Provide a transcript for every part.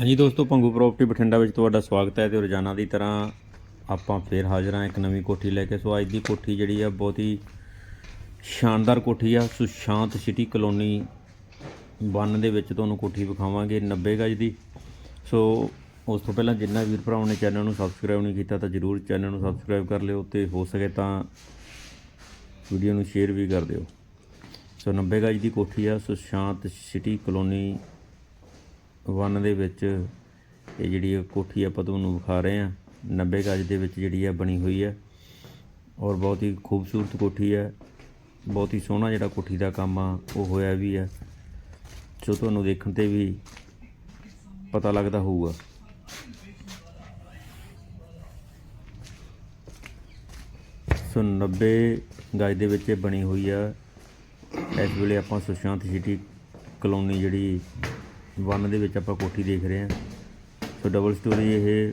ਹਾਂਜੀ ਦੋਸਤੋ, ਪੰਗੂ ਪ੍ਰਾਪਰਟੀ ਬਠਿੰਡਾ ਵਿੱਚ ਤੁਹਾਡਾ ਸਵਾਗਤ ਹੈ ਤੇ ਰੋਜ਼ਾਨਾ ਦੀ ਤਰ੍ਹਾਂ ਆਪਾਂ ਫੇਰ ਹਾਜ਼ਰ ਹਾਂ ਇੱਕ ਨਵੀਂ ਕੋਠੀ ਲੈ ਕੇ। ਸੋ ਅੱਜ ਦੀ ਕੋਠੀ ਜਿਹੜੀ ਆ ਬਹੁਤ ਹੀ ਸ਼ਾਨਦਾਰ ਕੋਠੀ ਆ। ਸੁਸ਼ਾਂਤ ਸਿਟੀ ਕਲੋਨੀ ਵਨ ਦੇ ਵਿੱਚ ਤੁਹਾਨੂੰ ਕੋਠੀ ਵਿਖਾਵਾਂਗੇ 90 ਗਜ ਦੀ। ਸੋ ਉਸ ਤੋਂ ਪਹਿਲਾਂ ਜਿੰਨਾ ਵੀਰ ਭਰਾਵਾਂ ਨੇ ਚੈਨਲ ਨੂੰ ਸਬਸਕ੍ਰਾਈਬ ਨਹੀਂ ਕੀਤਾ ਤਾਂ ਜਰੂਰ ਚੈਨਲ ਨੂੰ ਸਬਸਕ੍ਰਾਈਬ ਕਰ ਲਿਓ ਤੇ ਹੋ ਸਕੇ ਤਾਂ ਵੀਡੀਓ ਨੂੰ ਸ਼ੇਅਰ ਵੀ ਕਰ ਦਿਓ। ਸੋ 90 ਗਜ ਦੀ ਕੋਠੀ ਆ, ਸੁਸ਼ਾਂਤ ਸਿਟੀ ਕਲੋਨੀ ਵਨ ਦੇ ਵਿੱਚ ਇਹ ਜਿਹੜੀ ਕੋਠੀ ਆਪਾਂ ਤੁਹਾਨੂੰ ਵਿਖਾ ਰਹੇ ਹਾਂ 90 ਗਜ ਦੇ ਵਿੱਚ ਜਿਹੜੀ ਆ ਬਣੀ ਹੋਈ ਹੈ ਔਰ ਬਹੁਤ ਹੀ ਖੂਬਸੂਰਤ ਕੋਠੀ ਹੈ। ਬਹੁਤ ਹੀ ਸੋਹਣਾ ਜਿਹੜਾ ਕੋਠੀ ਦਾ ਕੰਮ ਆ, ਉਹ ਹੋਇਆ ਵੀ ਹੈ। ਸੋ ਤੁਹਾਨੂੰ ਦੇਖਣ ਤੇ ਵੀ ਪਤਾ ਲੱਗਦਾ ਹੋਊਗਾ। ਸੋ 90 ਗਜ ਦੇ ਵਿੱਚ ਇਹ ਬਣੀ ਹੋਈ ਆ। ਇਸ ਵੇਲੇ ਆਪਾਂ ਸੁਸ਼ਾਂਤ ਸਿਟੀ ਕਲੋਨੀ ਜਿਹੜੀ ਵਨ ਦੇ ਵਿੱਚ ਆਪਾਂ ਕੋਠੀ ਦੇਖ ਰਹੇ ਹਾਂ। ਸੋ ਡਬਲ ਸਟੋਰੀ ਇਹ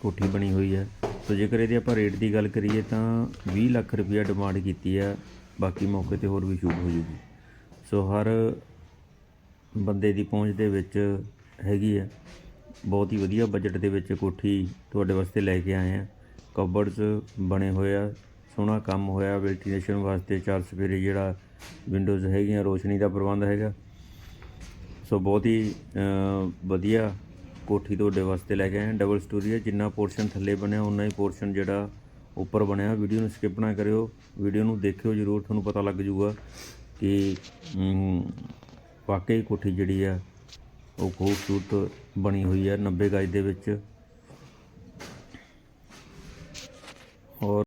ਕੋਠੀ ਬਣੀ ਹੋਈ ਹੈ। ਸੋ ਜੇਕਰ ਇਹਦੇ ਆਪਾਂ ਰੇਟ ਦੀ ਗੱਲ ਕਰੀਏ ਤਾਂ 20 ਲੱਖ ਰੁਪਇਆ ਡਿਮਾਂਡ ਕੀਤੀ ਆ। ਬਾਕੀ ਮੌਕੇ ਤੇ ਹੋਰ ਵੀ ਸ਼ੂਟ ਹੋ ਜੂਗੀ। ਸੋ ਹਰ ਬੰਦੇ ਦੀ ਪਹੁੰਚ ਦੇ ਵਿੱਚ ਹੈਗੀ ਆ। ਬਹੁਤ ਹੀ ਵਧੀਆ ਬਜਟ ਦੇ ਵਿੱਚ ਕੋਠੀ ਤੁਹਾਡੇ ਵਾਸਤੇ ਲੈ ਕੇ ਆਏ ਆ। ਕਬਰਡਸ ਬਣੇ ਹੋਏ ਆ। ਸੋਹਣਾ ਕੰਮ ਹੋਇਆ। ਵੈਂਟੀਲੇਸ਼ਨ ਵਾਸਤੇ ਚਾਰ ਸਵੇਰੇ ਜਿਹੜਾ ਵਿੰਡੋਜ਼ ਹੈਗੀਆਂ, ਰੋਸ਼ਨੀ ਦਾ ਪ੍ਰਬੰਧ ਹੈਗਾ। ਸੋ ਬਹੁਤ ਹੀ ਵਧੀਆ ਕੋਠੀ ਤੁਹਾਡੇ ਵਾਸਤੇ ਲੈ ਕੇ ਆਏ ਡਬਲ ਸਟੋਰੀ ਹੈ ਜਿੰਨਾ ਪੋਰਸ਼ਨ ਥੱਲੇ ਬਣਿਆ ਉਨਾ ਹੀ ਪੋਰਸ਼ਨ ਜਿਹੜਾ ਉੱਪਰ ਬਣਿਆ। ਵੀਡੀਓ ਨੂੰ ਸਕਿਪ ਨਾ ਕਰਿਓ। ਵੀਡੀਓ ਨੂੰ ਦੇਖਿਓ ਜ਼ਰੂਰ ਤੁਹਾਨੂੰ ਪਤਾ ਲੱਗ ਜਾਊਗਾ ਕਿ ਅਮ, ਵਾਕਈ ਕੋਠੀ ਜਿਹੜੀ ਆ ਉਹ ਖੂਬਸੂਰਤ ਬਣੀ ਹੋਈ ਹੈ 90 ਗਜ ਦੇ ਵਿੱਚ। ਔਰ